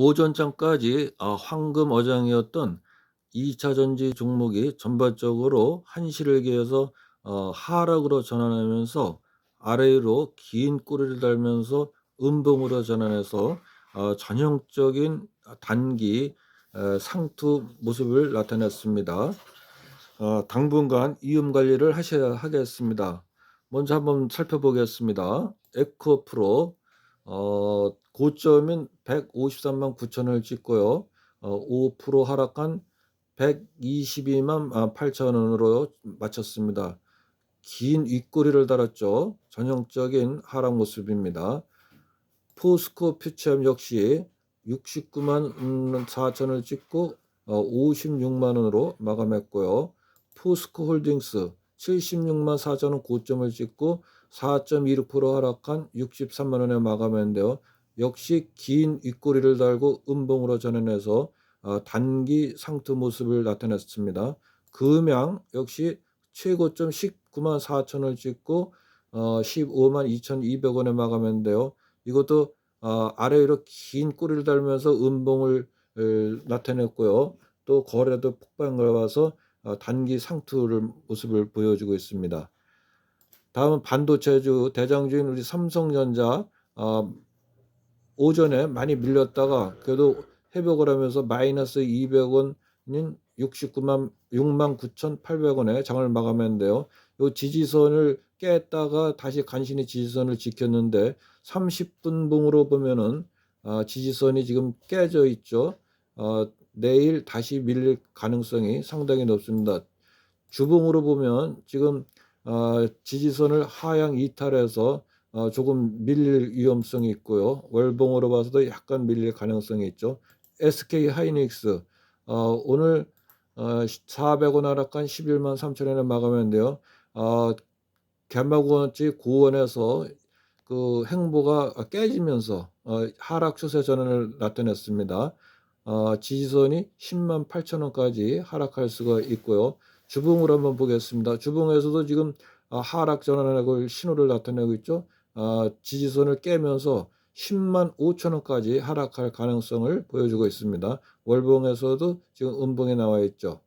오전장까지 아, 황금 어장이었던 2차 전지 종목이 전반적으로 한시를 기해서 어, 하락으로 전환하면서 아래로 긴 꼬리를 달면서 음봉으로 전환해서 어, 전형적인 단기 에, 상투 모습을 나타냈습니다. 어, 당분간 이음 관리를 하셔야 하겠습니다. 먼저 한번 살펴보겠습니다. 에코프로 어, 고점인 153만 9천을 찍고요. 어, 5% 하락한 122만 8천 원으로 마쳤습니다. 긴 윗꼬리를 달았죠. 전형적인 하락 모습입니다. 포스코 퓨처엠 역시 69만 4천을 찍고 어, 56만 원으로 마감했고요. 포스코 홀딩스 76만 4천 원 고점을 찍고 4.26% 하락한 63만 원에 마감했는데요. 역시 긴 윗꼬리를 달고 음봉으로 전환해서 어, 단기 상투 모습을 나타냈습니다. 금양 역시 최고점 19만 4천을 찍고 어, 15만 2,200원에 마감했는데요. 이것도 어, 아래 위로 긴 꼬리를 달면서 음봉을 에, 나타냈고요. 또 거래도 폭발을 어, 단기 상투를 모습을 보여주고 있습니다. 다음은 반도체주 대장주인 우리 삼성전자 어, 오전에 많이 밀렸다가 그래도 회복을 하면서 마이너스 200원인 69만 6만 9,800원에 장을 마감했는데요. 요 지지선을 깼다가 다시 간신히 지지선을 지켰는데 30분 봉으로 보면은 아, 지지선이 지금 깨져 있죠. 어, 내일 다시 밀릴 가능성이 상당히 높습니다. 주봉으로 보면 지금 어, 지지선을 하향 이탈해서 어, 조금 밀릴 위험성이 있고요. 월봉으로 봐서도 약간 밀릴 가능성이 있죠. SK 하이닉스 어, 오늘 어, 400원 하락한 11만 3천 원에 마감했는데요. 어, 개마고원지 고원에서 그 행보가 깨지면서 어, 하락 추세 전환을 나타냈습니다. 어, 지지선이 10만 8천 원까지 하락할 수가 있고요. 주봉으로 한번 보겠습니다. 주봉에서도 지금 어, 하락 전환을 신호를 나타내고 있죠. 어, 지지선을 깨면서 10만 5천 원까지 하락할 가능성을 보여주고 있습니다. 월봉에서도 지금 음봉에 나와 있죠.